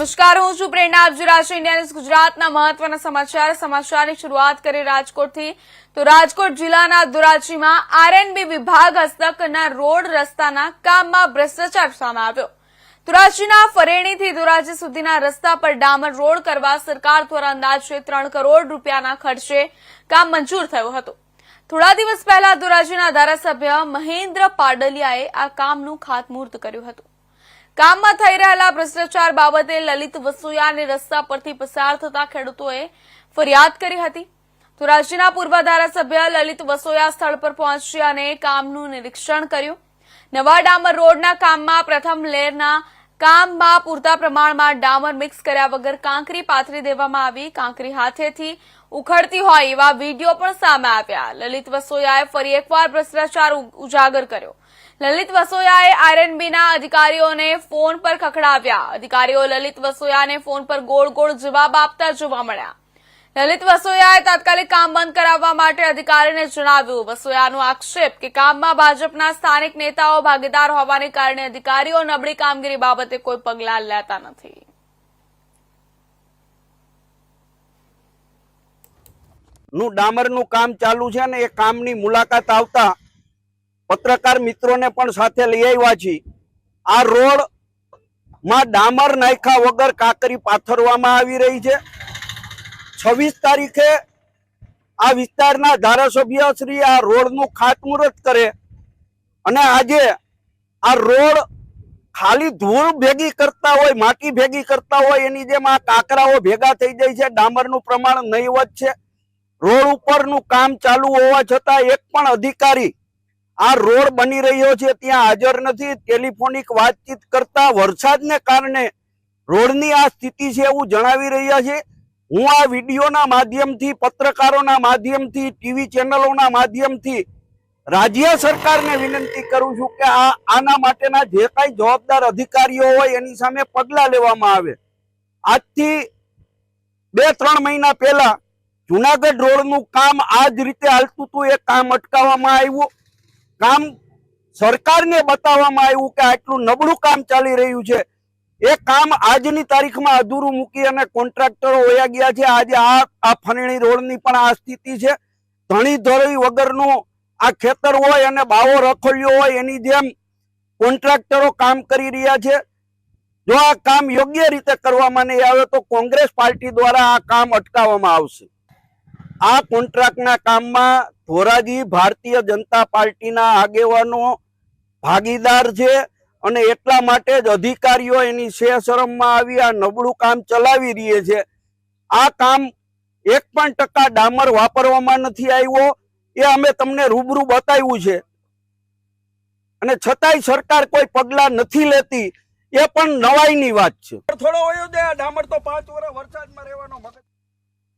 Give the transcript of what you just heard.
નમસ્કાર, હું છું પ્રેરણા. આપ રાશિ ઇન્ડિયા ગુજરાતના મહત્વના સમાચાર. સમાચારની શરૂઆત કરી રાજકોટથી. તો રાજકોટ જિલ્લાના દુરાચીમાં આરએનબી વિભાગ હસ્તકના રોડ રસ્તાના કામમાં ભ્રષ્ટાચાર સામે આવ્યો. ધોરાજીના ફરેણીથી ધોરાજી સુધીના રસ્તા પર ડામર રોડ કરવા સરકાર દ્વારા અંદાજે ત્રણ કરોડ રૂપિયાના ખર્ચે કામ મંજૂર થયું હતું. થોડા દિવસ પહેલા ધોરાજીના ધારાસભ્ય મહેન્દ્ર પાડલિયાએ આ કામનું ખાતમુહૂર્ત કર્યું હતું. કામમાં થઈ રહેલા ભ્રષ્ટાચાર બાબતે લલિત વસોયાને રસ્તા પરથી પસાર થતા ખેડૂતોએ ફરિયાદ કરી હતી. તો રાજ્યના પૂર્વ ધારાસભ્ય લલિત વસોયા સ્થળ પર પહોંચ્યા અને કામનું નિરીક્ષણ કર્યું. નવા ડામર રોડના કામમાં પ્રથમ લેરના કામમાં પૂરતા પ્રમાણમાં ડામર મિક્સ કર્યા વગર કાંકરી પાથરી દેવામાં આવી. કાંકરી હાથેથી ઉખડતી હોય એવા વીડિયો પણ સામે આવ્યા. લલિત વસોયાએ ફરી એકવાર ભ્રષ્ટાચાર ઉજાગર કર્યો. લલિત વસોયાએ આરએનબીના અધિકારીઓને ફોન પર ખખડાવ્યા. અધિકારીઓ લલિત વસોયાને ફોન પર ગોળ ગોળ જવાબ આપતા જોવા મળ્યા. લલિત વસોયાએ તાત્કાલિક કામ બંધ કરાવવા માટે અધિકારીને જણાવ્યું. વસોયાનો આક્ષેપ કે કામમાં ભાજપના સ્થાનિક નેતાઓ ભાગીદાર હોવાને કારણે અધિકારીઓ નબળી કામગીરી બાબતે કોઈ પગલાં લેતા નથી. નું ડામરનું કામ ચાલુ છે ને એ કામની મુલાકાત આવતા પત્રકાર મિત્રોને પણ સાથે લઈ આવ્યા છીએ. આ રોડમાં ડામર નાખ્યા વગર કાંકરી પાથરવામાં આવી રહી છે. છવ્વીસ તારીખે આ વિસ્તારના ધારાસભ્ય શ્રી આ રોડનું ખાતમુહૂર્ત કરે અને આજે આ રોડ ખાલી ધૂળ ભેગી કરતા હોય, માટી ભેગી કરતા હોય, એની જેમ આ કાંકરાઓ ભેગા થઈ જાય છે, ડામરનું પ્રમાણ નહીવત છે. રોડ ઉપરનું કામ ચાલુ હોવા છતાં એક પણ અધિકારી આ રોડ બની રહ્યો છે, ત્યાં હાજર નથી. ટેલિફોનિક વાતચીત કરતા વરસાદને કારણે રોડની આ સ્થિતિ છે એવું જણાવી રહ્યા છે. હું આ વિડીયોના માધ્યમથી, પત્રકારોના માધ્યમથી, ટીવી ચેનલોના માધ્યમથી રાજ્ય સરકારને વિનંતી કરું છું કે આ, આના માટેના જે કાંઈ જવાબદાર અધિકારીઓ હોય એની સામે પગલાં લેવામાં આવે. આજથી બે, ત્રણ મહિના પહેલા જુનાગઢ રોડનું કામ આ જ રીતે હાલતું હતું. એ કામ અટકાવવામાં આવ્યું. કામ સરકારને બતાવવામાં આવ્યું કે આટલું નબળું કામ ચાલી રહ્યું છે. એ કામ આજની તારીખમાં અધૂરું મૂકી અને કોન્ટ્રાક્ટરો વયા ગયા છે. આજે આ આ ફરણી રોડની પણ આ સ્થિતિ છે. ધણી ધોળી વગરનું આ ખેતર હોય અને બાવો રખોલ્યો હોય એની જેમ કોન્ટ્રાક્ટરો કામ કરી રહ્યા છે. જો આ કામ યોગ્ય રીતે કરવામાં નહીં આવે તો કોંગ્રેસ પાર્ટી દ્વારા આ કામ અટકાવવામાં આવશે. આ કોન્ટ્રાક્ટના કામમાં ધોરાજી ભારતીય જનતા પાર્ટીના આગેવાનો ભાગીદાર છે અને એટલા માટે જ અધિકારીઓ એની શે શરમમાં આવી, આ નબળું કામ ચલાવી રહી છે. આ કામ એક પણ ટકા ડામર વાપરવામાં નથી આવ્યો, એ અમે તમને રૂબરૂ બતાવ્યું છે. અને છતાંય સરકાર કોઈ પગલા નથી લેતી, એ પણ નવાઈની વાત છે. થોડો જાય ડામર તો પાંચ વર્ષ વરસાદમાં રહેવાનો